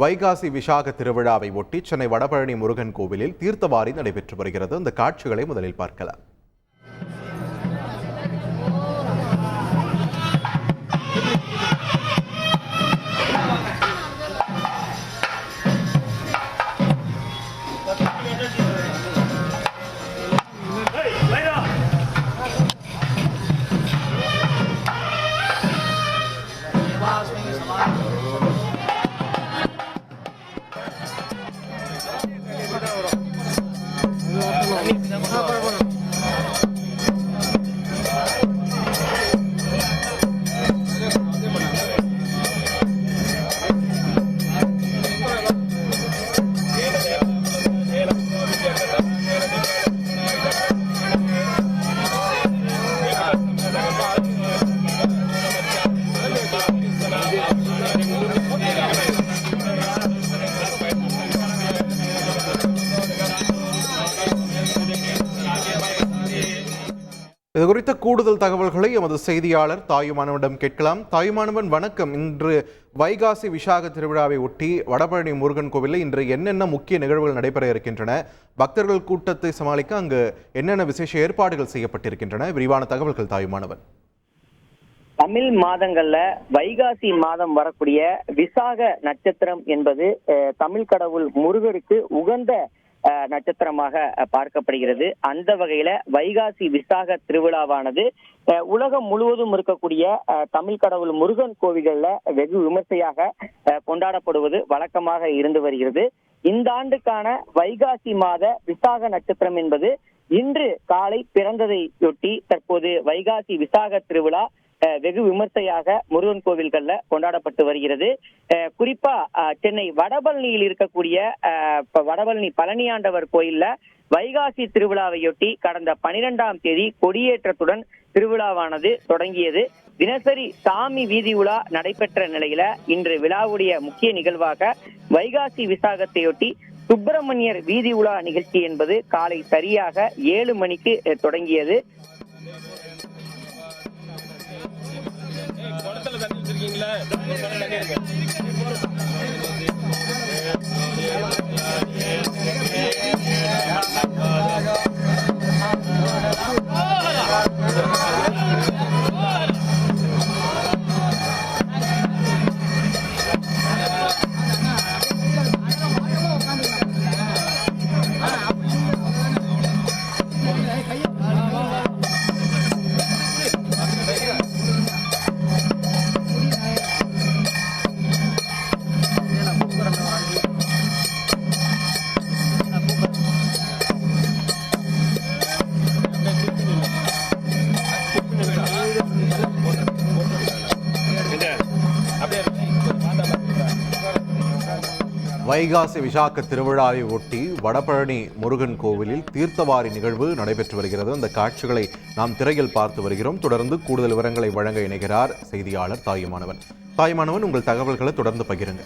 வைகாசி விசாக திருவிழாவை ஒட்டி சென்னை வடபழனி முருகன் கோவிலில் தீர்த்தவாரி நடைபெற்று வருகிறது. அந்த காட்சிகளை முதலில் பார்க்கலாம். இது குறித்த கூடுதல் தகவல்களை எமது செய்தியாளர் தாயுமானவனிடம் கேட்கலாம். தாயுமானவன் வணக்கம். இன்று வைகாசி விசாக திருவிழாவை ஒட்டி வடபழனி முருகன் கோவிலில் இன்று என்னென்ன முக்கிய நிகழ்வுகள் நடைபெற இருக்கின்றன பக்தர்கள் கூட்டத்தை சமாளிக்க அங்கு என்னென்ன விசேஷ ஏற்பாடுகள் செய்யப்பட்டிருக்கின்றன விரிவான தகவல்கள் தாயுமானவன் தமிழ் மாதங்கள்ல வைகாசி மாதம் வரக்கூடிய விசாக நட்சத்திரம் என்பது தமிழ் கடவுள் முருகருக்கு உகந்த நட்சத்திரமாக அஹ், பார்க்கப்படுகிறது. அந்த வகையில வைகாசி விசாக திருவிழாவானது உலகம் முழுவதும் இருக்கக்கூடிய அஹ், தமிழ் கடவுள் முருகன் கோவில்கள்ல வெகு விமர்சையாக அஹ், கொண்டாடப்படுவது வழக்கமாக இருந்து வருகிறது. இந்த ஆண்டுக்கான வைகாசி மாத விசாக நட்சத்திரம் என்பது இன்று காலை பிறந்ததையொட்டி தற்போது வைகாசி விசாக திருவிழா வெகு விமர்சையாக முருகன் கோவில்கள்ல கொண்டாடப்பட்டு வருகிறது. குறிப்பா சென்னை வடபழனியில் இருக்கக்கூடிய வடபழனி பழனியாண்டவர் கோயில்ல வைகாசி திருவிழாவையொட்டி கடந்த பனிரெண்டாம் தேதி கொடியேற்றத்துடன் திருவிழாவானது தொடங்கியது. தினசரி சாமி வீதி உலா நடைபெற்ற நிலையில இன்று விழாவுடைய முக்கிய நிகழ்வாக வைகாசி விசாகத்தையொட்டி சுப்பிரமணியர் வீதி உலா நிகழ்ச்சி என்பது காலை சரியாக ஏழு மணிக்கு தொடங்கியது. 날, 너 사랑하게 하는 거야. வைகாசி விசாக்க திருவிழாவை ஒட்டி வடபழனி முருகன் கோவிலில் தீர்த்தவாரி நிகழ்வு நடைபெற்று வருகிறது. அந்த காட்சிகளை நாம் திரையில் பார்த்து வருகிறோம். தொடர்ந்து கூடுதல் விவரங்களை வழங்க இணைகிறார் செய்தியாளர் தாயுமானவன். தாயுமானவன் உங்கள் தகவல்களை தொடர்ந்து பகிருங்க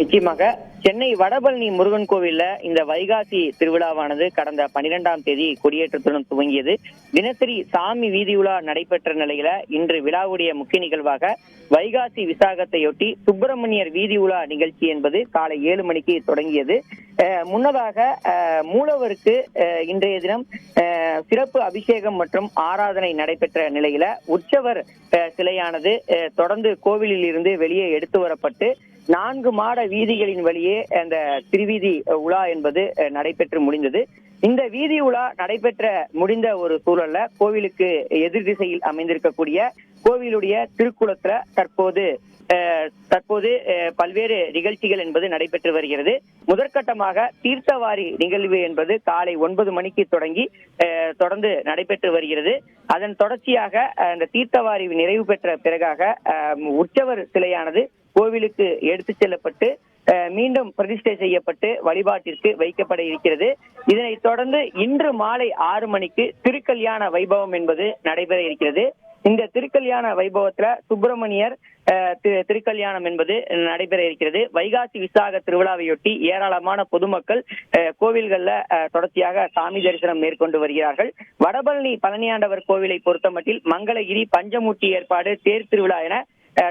நிச்சயமாக சென்னை வடபழனி முருகன் கோவில்ல இந்த வைகாசி திருவிழாவானது கடந்த பனிரெண்டாம் தேதி கொடியேற்றத்துடன் துவங்கியது. தினசரி சாமி வீதி உலா நடைபெற்ற நிலையில இன்று விழாவுடைய முக்கிய நிகழ்வாக வைகாசி விசாகத்தையொட்டி சுப்பிரமணியர் வீதி உலா நிகழ்ச்சி என்பது காலை ஏழு மணிக்கு தொடங்கியது. ஆஹ் முன்னதாக ஆஹ் மூலவருக்கு இன்றைய தினம் ஆஹ் சிறப்பு அபிஷேகம் மற்றும் ஆராதனை நடைபெற்ற நிலையில உற்சவர் சிலையானது தொடர்ந்து கோவிலில் இருந்து வெளியே எடுத்து வரப்பட்டு நான்கு மாட வீதிகளின் வழியே அந்த திருவீதி உலா என்பது அஹ், நடைபெற்று முடிந்தது. இந்த வீதி உலா நடைபெற்ற முடிந்த ஒரு சூழல்ல கோவிலுக்கு எதிர் திசையில் அமைந்திருக்கக்கூடிய கோவிலுடைய திருக்குளத்துல தற்போது தற்போது பல்வேறு நிகழ்ச்சிகள் என்பது நடைபெற்று வருகிறது. முதற்கட்டமாக தீர்த்தவாரி நிகழ்வு என்பது காலை ஒன்பது மணிக்கு தொடங்கி அஹ், தொடர்ந்து நடைபெற்று வருகிறது. அதன் தொடர்ச்சியாக அந்த இந்த தீர்த்தவாரி நிறைவு பெற்ற பிறகாக அஹ், உற்சவர் சிலையானது கோவிலுக்கு எடுத்துச் செல்லப்பட்டு மீண்டும் பிரதிஷ்டை செய்யப்பட்டு வழிபாட்டிற்கு வைக்கப்பட இருக்கிறது. இதனைத் தொடர்ந்து இன்று மாலை ஆறு மணிக்கு திருக்கல்யாண வைபவம் என்பது நடைபெற இருக்கிறது. இந்த திருக்கல்யாண வைபவத்துல சுப்பிரமணியர் திருக்கல்யாணம் என்பது நடைபெற இருக்கிறது. வைகாசி விசாக திருவிழாவையொட்டி ஏராளமான பொதுமக்கள் அஹ், கோவில்கள்ல அஹ், தொடர்ச்சியாக சாமி தரிசனம் மேற்கொண்டு வருகிறார்கள். வடபழனி பழனியாண்டவர் கோவிலை பொறுத்தமட்டில் மங்களகிரி பஞ்சமூர்த்தி ஏற்பாடு தேர் திருவிழா என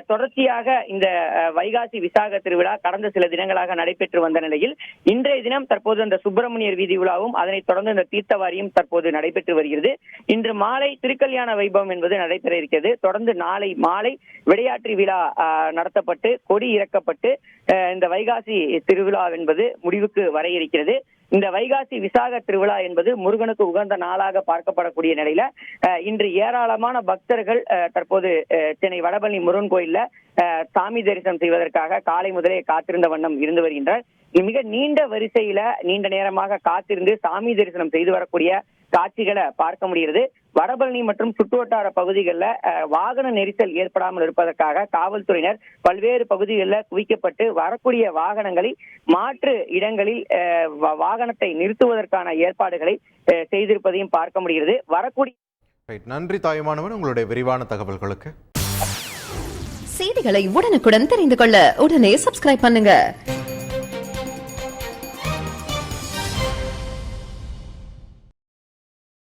தொடர்ச்சியாக இந்த வைகாசி விசாக திருவிழா கடந்த சில தினங்களாக நடைபெற்று வந்த நிலையில் இன்றைய தினம் தற்போது அந்த சுப்பிரமணியர் வீதி விழாவும் அதனைத் தொடர்ந்து இந்த தீர்த்தவாரியும் தற்போது நடைபெற்று வருகிறது. இன்று மாலை திருக்கல்யாண வைபவம் என்பது நடைபெற இருக்கிறது. தொடர்ந்து நாளை மாலை விளையாட்டு விழா நடத்தப்பட்டு கொடி இறக்கப்பட்டு இந்த வைகாசி திருவிழா என்பது முடிவுக்கு வர இருக்கிறது. இந்த வைகாசி விசாக திருவிழா என்பது முருகனுக்கு உகந்த நாளாக பார்க்கப்படக்கூடிய நிலையில அஹ், இன்று ஏராளமான பக்தர்கள் அஹ், தற்போது சென்னை வடபழனி முருகன் கோயில்ல சாமி தரிசனம் செய்வதற்காக காலை முதலே காத்திருந்த வண்ணம் இருந்து வருகின்றனர் மிக நீண்ட வரிசையில நீண்ட நேரமாக காத்திருந்து சாமி தரிசனம் செய்து வரக்கூடிய காட்சிகளை பார்க்க முடிகிறது. வடபழனி மற்றும் சுற்றுவட்டார பகுதிகளில் வாகன நெரிசல் ஏற்படாமல் இருப்பதற்காக காவல்துறையினர் பல்வேறு பகுதிகளில் குவிக்கப்பட்டு வரக்கூடிய வாகனங்களை மாற்று இடங்களில் வாகனத்தை நிறுத்துவதற்கான ஏற்பாடுகளை செய்திருப்பதையும் பார்க்க முடிகிறது. வரக்கூடிய ரைட் நன்றி தாயுமானவன் உங்களுடைய விரிவான தகவல்களுக்கு. செய்திகளை உடனுக்குடன் தெரிந்து கொள்ள உடனே சப்ஸ்கிரைப் பண்ணுங்க.